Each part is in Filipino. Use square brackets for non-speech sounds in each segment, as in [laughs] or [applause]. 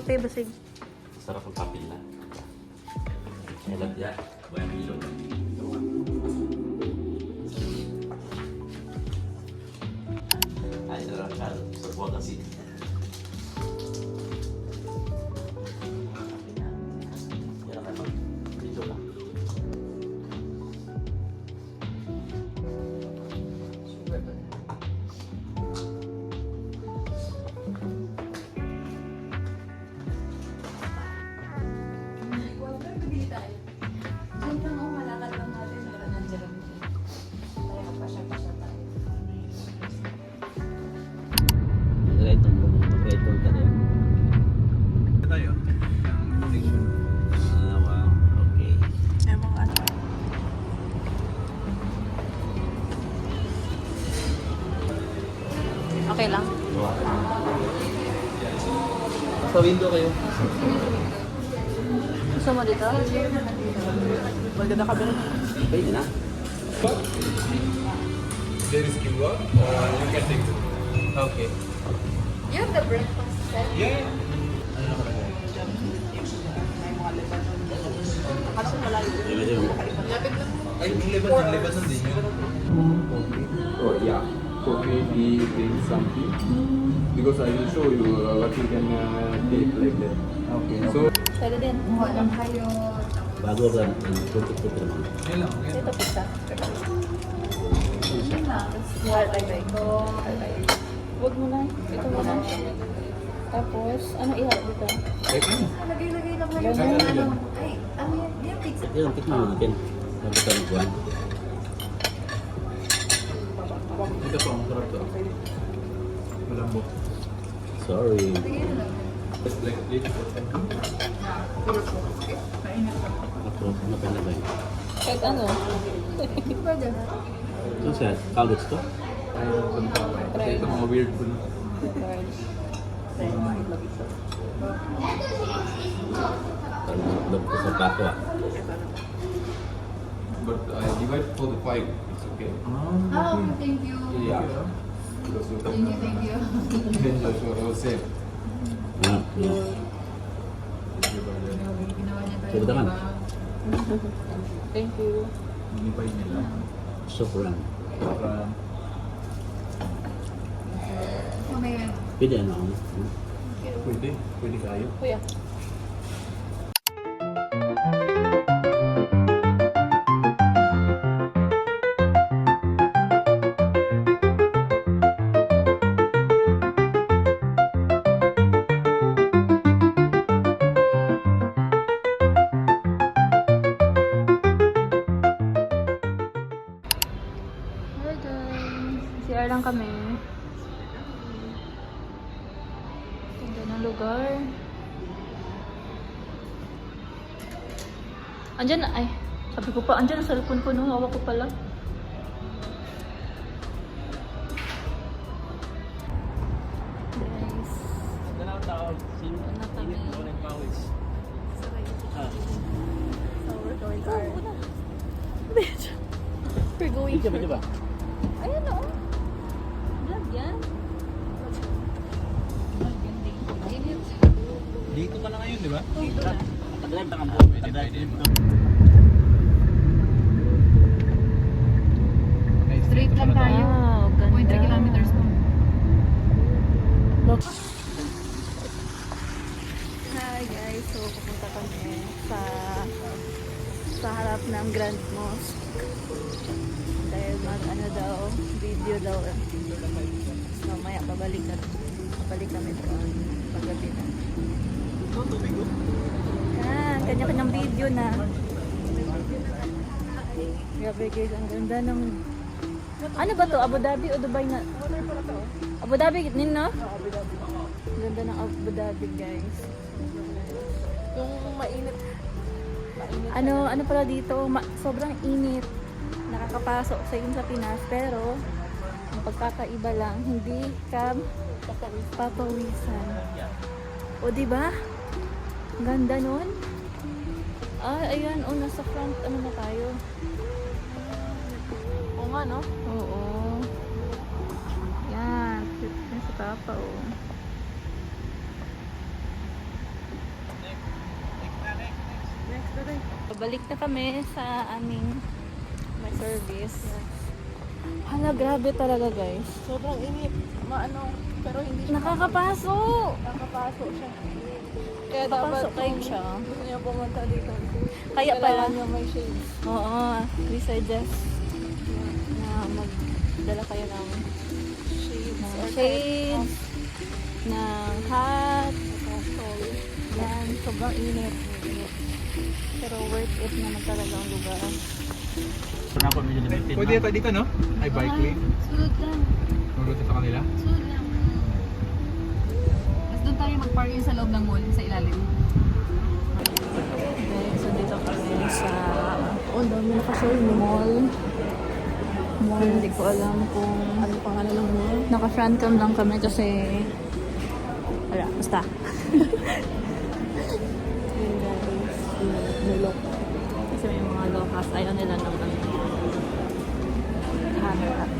kape basig. Sarap ang kape nila. Elat ya. Buhay ang ilog. Ay, sarap siya. Sa buwan kasi. Window kayo. Gusto mo dito? Maganda ka ba? Pwede na. There is keyword or you can take it. Okay. You have the breakfast set? Yeah. Ano nakalagay? Di ba yun? Ay, Lebanon, Lebanon din yun. Oh yeah, coffee, tea, drink something. Because I will show you uh, what you can uh, take like that. Okay. So Pwede din. Bago ba ang tutok-tutok naman? Yun lang. yun. Ito pizza. Wala tayo. Huwag mo na. Ito mo na. Tapos, ano iharap dito? Ano? Lagay-lagay lang kayo. Ano? yan. Ay, ano yan? Yan, pizza. Yan ang tikman natin. Tapos ka Ito po, ang sarap to. Malambot. Sorry. Just like this. Ako, ano pa na ba yun? Kahit ano. Ito siya, college to? Ay, ito mga weird po. Parang loob ko sa pato ah. but I divide for the five. It's okay. Ah, okay, thank you. Yeah. You Thank you, thank you. just what I was saying. Ah, yeah. Ginawa niya tayo. Sige, takan. Thank you. Hinipay nila. Sobrang. Para Mamaya. Pwede ano pwede. Pwede kayo. Kuya. Ganda ng lugar. Andyan na, ay. Sabi ko pa, andyan ang cellphone ko nung hawak ko pala. Guys. Ano na kami? So we're going to our... Bitch. We're going Diba, kang Pwede na. Grabe guys, ang ganda ng ano ba to? Abu Dhabi o Dubai na? Abu Dhabi din, no? Ang Ganda ng Abu Dhabi, guys. Yung mainit. Ano, ano pala dito? Ma- sobrang init. Nakakapasok sa yun sa Pinas, pero Ang pagkakaiba lang, hindi ka papawisan. O, di ba? Ganda nun. Ah, ayan. O, nasa front. Ano na tayo? Oo nga, no? Oo. Yan. Cute na Papa, oh. Next na rin. Balik na kami sa aming may service. Hala, grabe talaga guys. Sobrang init. Maano, pero hindi siya Nakakapaso! nakakapaso siya. Kaya Papasok dapat kayo kung siya. gusto niya pumunta dito. Kaya pala. Kailangan niya may shades. Oo, we suggest na magdala kayo ng Shades. ng or shades, ng hat, shawl. yan, sobrang init. Pero worth it naman talaga ang lugar. Na ako medyo limited. Pwede yata dito, no? Ay, bike lane. Sunod lang. Magulo sa kanila. Sunod lang. Tayo mag-parking sa loob ng mall, sa ilalim. Okay, so dito kami sa oh, dami na kasi mall. Mall, hindi ko alam kung ano pangalan ng mall. Naka-front cam lang kami kasi wala, basta. Yun guys, nilok. Kasi may mga lokas, ayaw nila ng ano. Camera.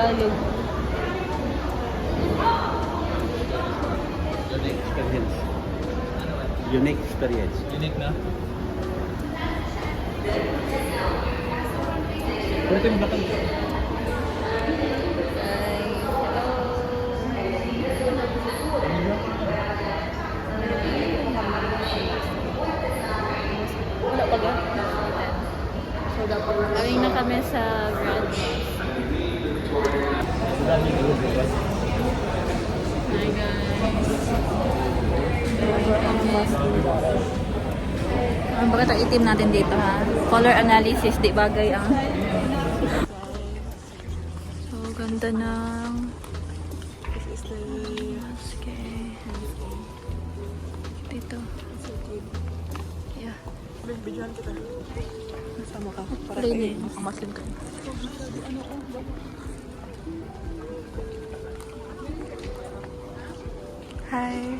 Tagalog Unique experience. Unique experience. Unique na. Pwede mo bakal. wala pa ga so dapat galing na kami sa Grand Hi guys ang bakit ang itim natin dito ha? Color analysis, di bagay ang... So, ganda ng... This is the... Okay. Dito. Yeah. Bidyohan kita. Sama ka. Para kayo. Makamaslim ka. Hi.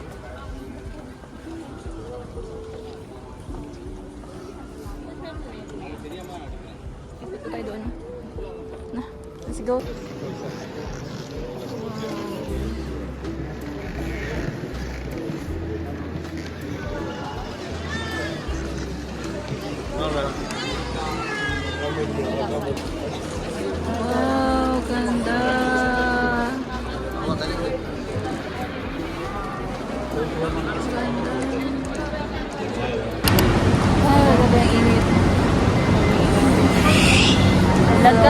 Na, let's go.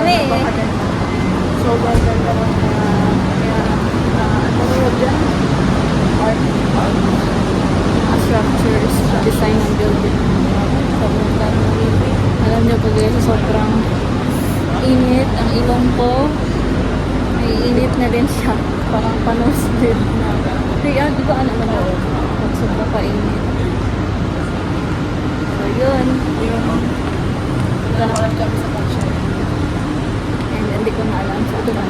妹 alam ito na.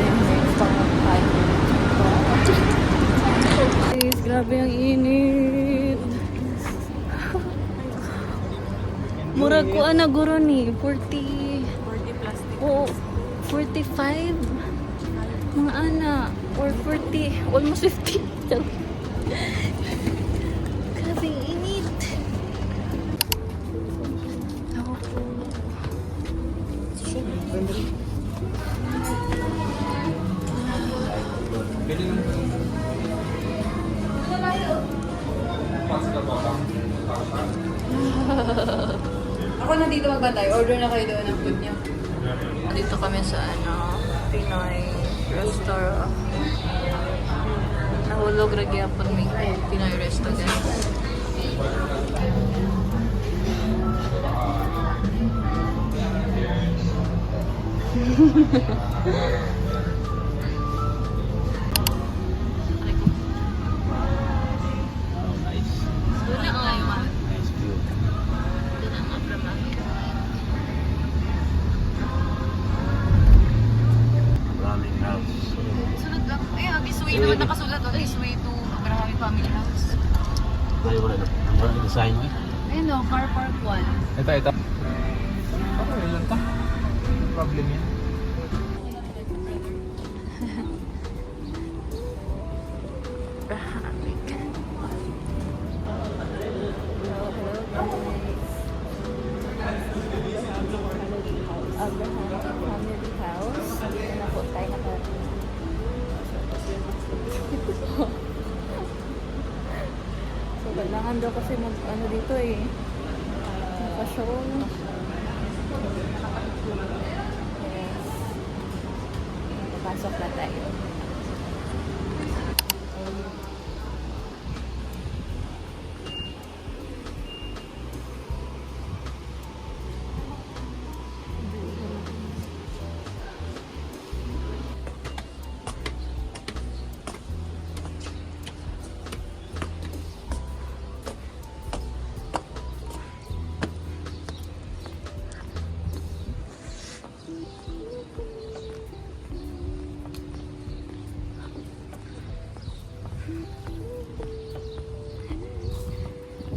Guys, grabe ang init. Murag ko ana guro ni 40 40 plastic. Oo, 45 mga ana or 40 almost 50 Ako na dito magbantay. Order na kayo doon ng food niyo. dito kami sa ano Pinoy restaurant. Nahulog ra gyapon mi Pinoy restaurant. Nice. [laughs] Ay, Agisway naman nakasulat. Oh, Agisway to Abrahami Family House. Ay, wala na. Wala na design mo eh. Ayun o, Car Park 1. Ito, ito. Okay, yun ta. Problem yan. Yes. Pasok na.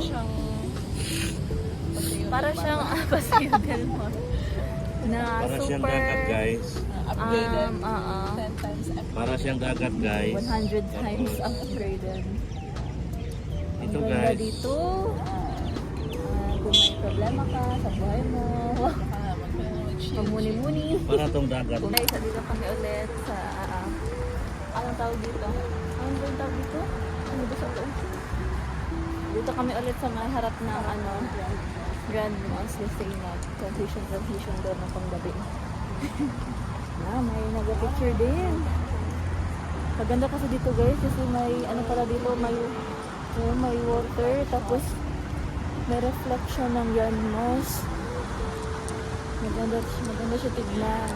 siyang... Para siyang ah, Paseo del Mar. Na Para siyang super... dagat guys. Um, oo. 10 times Para siyang dagat guys. 100 times upgraded. Ang Ito ganda guys. dito. Ah, kung may problema ka sa buhay mo, [laughs] pamuni-muni. Para tong dagat. Guys, dito kami ulit sa... ah, anong tawag dito? Anong tawag dito? Ano ba sa? Dito kami ulit sa may harap ng ano, Grand Mosque Lucena. Transition, transition doon ng panggabi. na, [laughs] may nag-picture din. Maganda kasi dito guys kasi may ano pala dito, may oh, may water tapos may reflection ng Grand Mosque. Maganda, maganda siya tignan.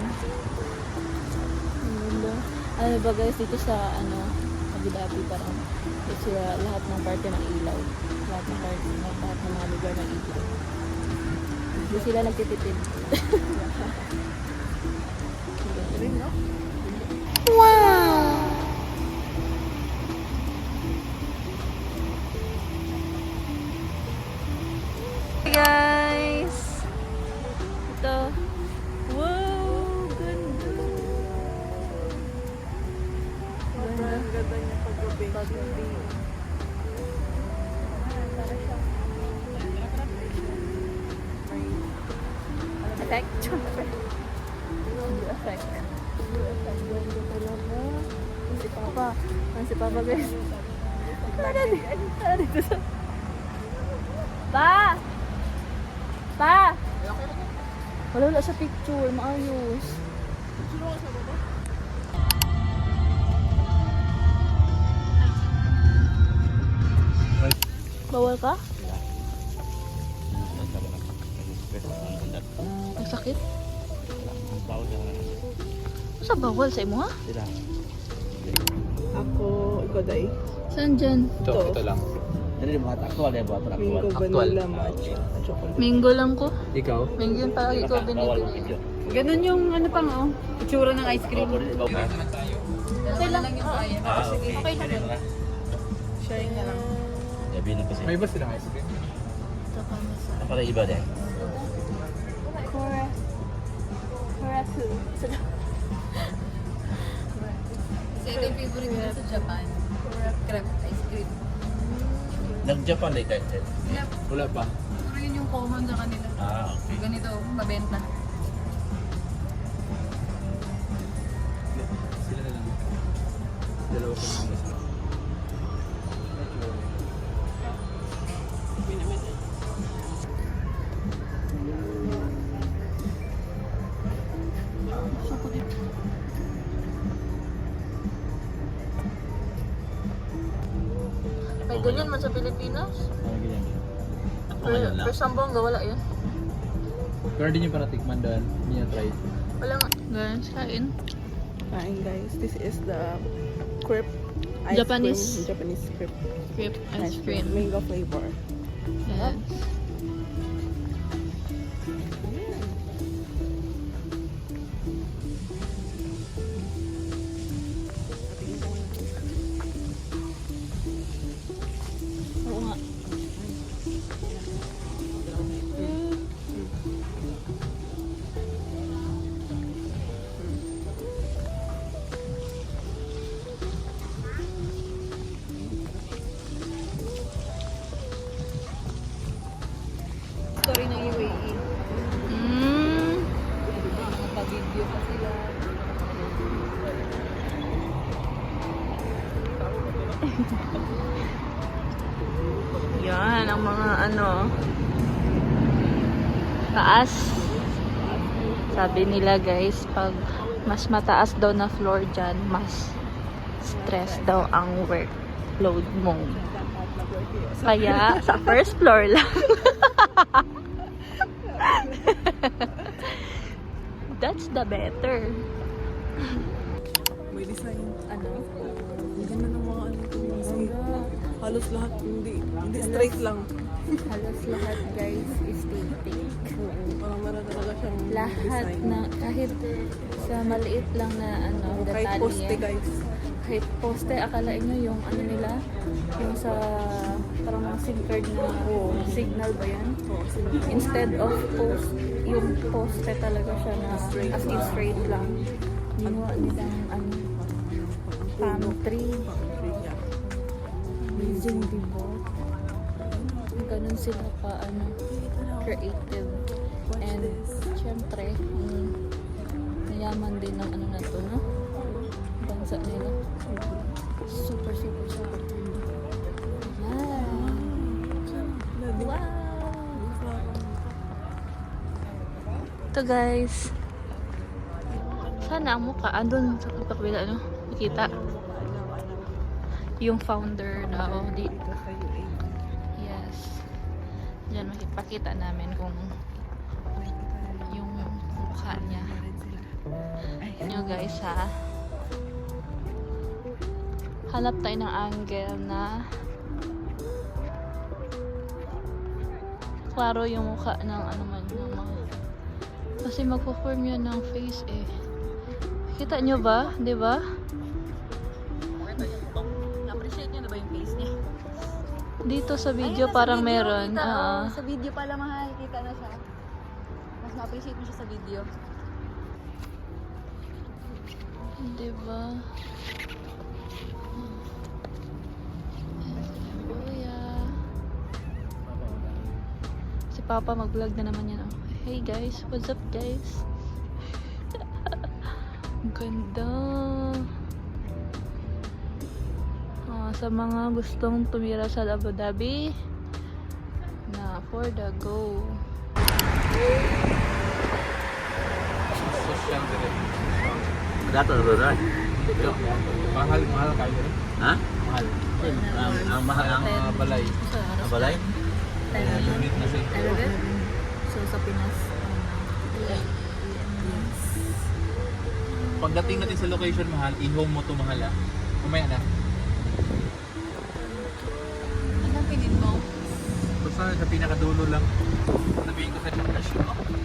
Ang ganda. Ano ba guys, dito sa ano, Abu Dhabi parang ito sila lahat ng parte ng ilaw. Lahat ng parte, lahat ng mga lugar ng ilaw. Hindi sila nagtitipid. Hey [laughs] Papa guys. Ano dito? Ano dito sa... Pa! Pa! Wala wala sa picture. Maayos. Bawal ka? Ang sakit? Bawal ka. Sa bawal sa imo ha? Sila. Ako, ikaw day. Saan dyan? Ito, ito lang. Jadi mga taktual ya buat Mango taktual. vanilla matcha. Chocolate. Minggo lang ko. Ikaw? Minggo yung palagi ko Bawal binibili. Ganun yung ano pang oh. Itsura ng ice cream. Din bawal. Okay lang. Ah, okay. Okay lang. Sharing na lang. Gabi na kasi. May iba silang ice cream. Ito kami sa... Para iba din. Cora. Sa Kasi ito yung favorite nila sa Japan. Crepe ice cream. Nag-Japan eh kahit eh. Yep. Wala pa. Pero yun yung common sa kanila. Ah, okay. Ganito, mabenta. Sila na lang. Dalawa ko lang ganyan man sa Pilipinas. Parang ganyan. Pero, lang. pero Sambonga, wala yun. Pero hindi niyo pa natikman doon. Hindi niya try. Wala nga. Guys, kain. Kain guys, this is the crepe ice Japanese. cream. Japanese crepe Crepe ice cream. mango flavor. Yes. Sabi nila guys, pag mas mataas daw na floor dyan, mas stress daw ang workload mo. Kaya, sa first floor lang. [laughs] That's the better. May design. Ano? Ang ganda ng mga ano halos lahat hindi, hindi straight lang. Halos lahat guys is titik. Oo, parang meron talaga siyang Lahat design. na, kahit sa maliit lang na ano, Oo, kahit detalye. poste guys. Kahit poste, akalain nyo yung ano nila, yung sa parang mga SIM card na signal ba yan? Oo. Instead of post, yung poste talaga siya na as in straight lang. Ginawa nilang ano, palm tree. Amazing, diba? Ganun sila pa, ano, creative. And, syempre, mm, mayaman din ng ano na to, no? Bansa nila. Super, super siya. Wow! Wow! Ito guys. Sana ang mukha. Andun sa kapila, ano? Nakita. Yung founder na, oh, di, Diyan makipakita namin kung yung mukha niya. Nyo guys ha. Hanap tayo ng angle na klaro yung mukha ng ano man ng mga kasi magpo-form yan ng face eh. Kita nyo ba? 'Di ba? Dito sa video parang meron. Kita, ah. oh. Sa video pala mahal, kita na siya. Mas na-appreciate mo siya sa video. Diba? Kuya. Si Papa mag-vlog na naman yan. Oh. Hey guys, what's up guys? [laughs] Ang ganda. Sa mga gustong tumira sa Abu Dhabi, na for the go. Dato na ba mahal, mahal kayo rin. Ha? Mahal. Ang, ang mahal ang Mga balay. ang balay? Unit na siya. So sa Pinas, Pagdating natin sa location mahal, in-home mo to mahal ah. Kumaya na. Sa pinakadulo lang. Sabihin ko sa mo.